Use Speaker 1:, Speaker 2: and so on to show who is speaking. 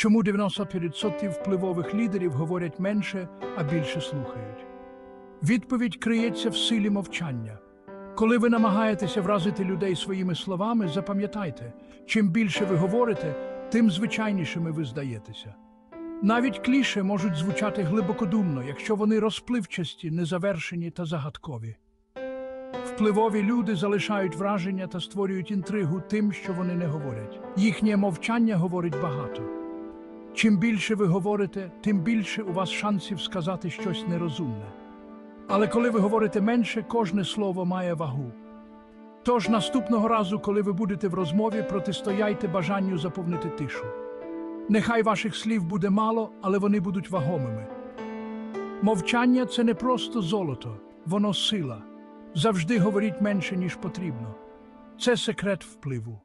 Speaker 1: Чому 90% впливових лідерів говорять менше, а більше слухають? Відповідь криється в силі мовчання. Коли ви намагаєтеся вразити людей своїми словами, запам'ятайте, чим більше ви говорите, тим звичайнішими ви здаєтеся. Навіть кліше можуть звучати глибокодумно, якщо вони розпливчасті, незавершені та загадкові. Впливові люди залишають враження та створюють інтригу тим, що вони не говорять. Їхнє мовчання говорить багато. Чим більше ви говорите, тим більше у вас шансів сказати щось нерозумне. Але коли ви говорите менше, кожне слово має вагу. Тож наступного разу, коли ви будете в розмові, протистояйте бажанню заповнити тишу. Нехай ваших слів буде мало, але вони будуть вагомими. Мовчання це не просто золото, воно сила. Завжди говоріть менше, ніж потрібно. Це секрет впливу.